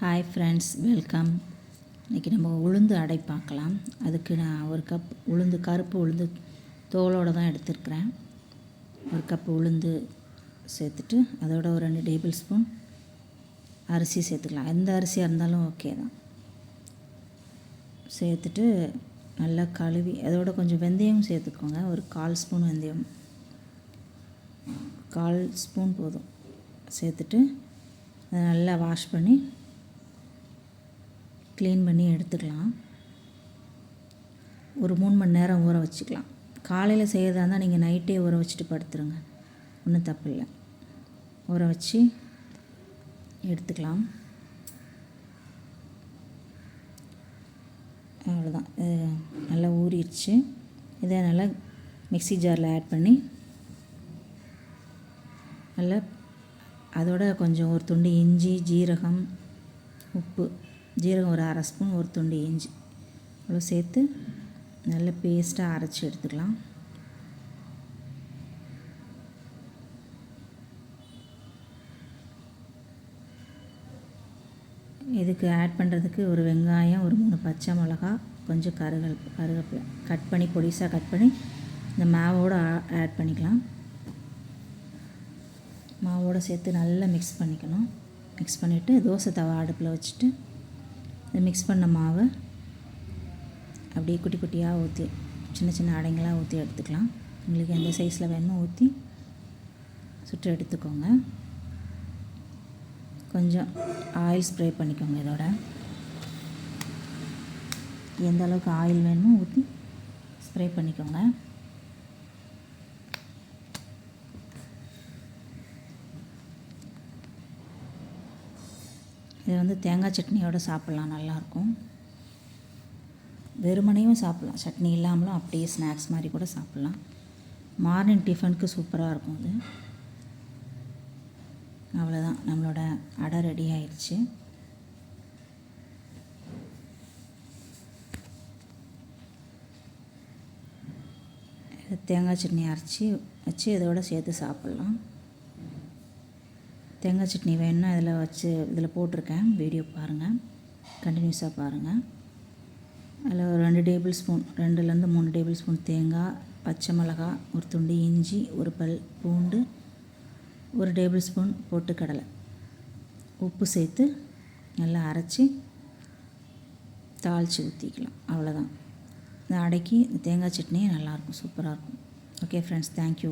Hi friends welcome இன்றைக்கி நம்ம உளுந்து அடை பார்க்கலாம். அதுக்கு நான் ஒரு கப் உளுந்து கருப்பு உளுந்து தோலோடு தான் எடுத்துருக்குறேன். ஒரு கப் உளுந்து சேர்த்துட்டு அதோட ஒரு ரெண்டு டேபிள் ஸ்பூன் அரிசி சேர்த்துக்கலாம். எந்த அரிசியாக இருந்தாலும் ஓகே தான். சேர்த்துட்டு நல்லா கழுவி அதோட கொஞ்சம் வெந்தயம் சேர்த்துக்கோங்க. ஒரு கால் ஸ்பூன் வெந்தயம். கால் ஸ்பூன் போதும். சேர்த்துட்டு அதை நல்லா வாஷ் பண்ணி க்ளீன் பண்ணி எடுத்துக்கலாம். ஒரு மூணு மணி நேரம் ஊற வச்சுக்கலாம். காலையில் செய்கிறதா இருந்தால் நீங்கள் நைட்டே ஊற வச்சுட்டு படுத்துருங்க. ஒன்றும் தப்பு இல்லை. ஊற வச்சு எடுத்துக்கலாம். அவ்வளோதான் நல்லா ஊறிடுச்சு. இதை நல்லா மிக்சி ஜாரில் ஆட் பண்ணி நல்லா அதோட கொஞ்சம் ஒரு துண்டு இஞ்சி ஜீரகம் உப்பு ஜீரகம் ஒரு அரை ஸ்பூன் ஒரு துண்டு இஞ்சி. இவ்வளோ சேர்த்து நல்ல பேஸ்ட்டாக அரைச்சி எடுத்துக்கலாம். இதுக்கு ஆட் பண்ணுறதுக்கு ஒரு வெங்காயம் ஒரு மூணு பச்சை மிளகா கொஞ்சம் கருகல் கருகப்பிலை. கட் பண்ணி பொடிசாக கட் பண்ணி இந்த மாவோடு ஆட் பண்ணிக்கலாம். மாவோடு சேர்த்து நல்லா மிக்ஸ் பண்ணிக்கணும். மிக்ஸ் பண்ணிவிட்டு தோசை தவா அடுப்பில் வச்சுட்டு இந்த மிக்ஸ் பண்ண மாவை. அப்படியே குட்டி குட்டியாக ஊற்றி சின்ன சின்ன அடைங்களாக ஊற்றி எடுத்துக்கலாம். உங்களுக்கு எந்த சைஸில் வேணுமோ ஊற்றி சுட்டு எடுத்துக்கோங்க. கொஞ்சம் ஆயில் ஸ்ப்ரே பண்ணிக்கோங்க இதோட. எந்த அளவுக்கு ஆயில் வேணுமோ ஊற்றி ஸ்ப்ரே பண்ணிக்கோங்க. இதை வந்து தேங்காய் சட்னியோடு சாப்பிட்லாம் நல்லாயிருக்கும். வெறுமனையும் சாப்பிட்லாம். சட்னி இல்லாமலும் அப்படியே ஸ்நாக்ஸ் மாதிரி கூட சாப்பிட்லாம். மார்னிங் டிஃபனுக்கு சூப்பராக இருக்கும் அது. அவ்வளோதான். நம்மளோட அடை ரெடி ஆயிடுச்சு. தேங்காய் சட்னி அரைச்சி வச்சு இதோட சேர்த்து சாப்பிட்லாம். தேங்காய் சட்னி வேணுன்னா இதில் வச்சு இதில் போட்டிருக்கேன். வீடியோ பாருங்கள் கண்டினியூஸாக பாருங்கள் அதில் ஒரு ரெண்டு டேபிள் ஸ்பூன் ரெண்டுலேருந்து மூணு டேபிள் ஸ்பூன் தேங்காய் பச்சை மிளகா ஒரு துண்டு இஞ்சி ஒரு பல் பூண்டு ஒரு டேபிள் ஸ்பூன் பொட்டுக்கடலை உப்பு சேர்த்து நல்லா அரைச்சி தாளித்து ஊற்றிக்கலாம் அவ்வளோதான் இந்த அடைக்கி தேங்காய் சட்னியும் நல்லாயிருக்கும் சூப்பராக இருக்கும். Okay friends thank you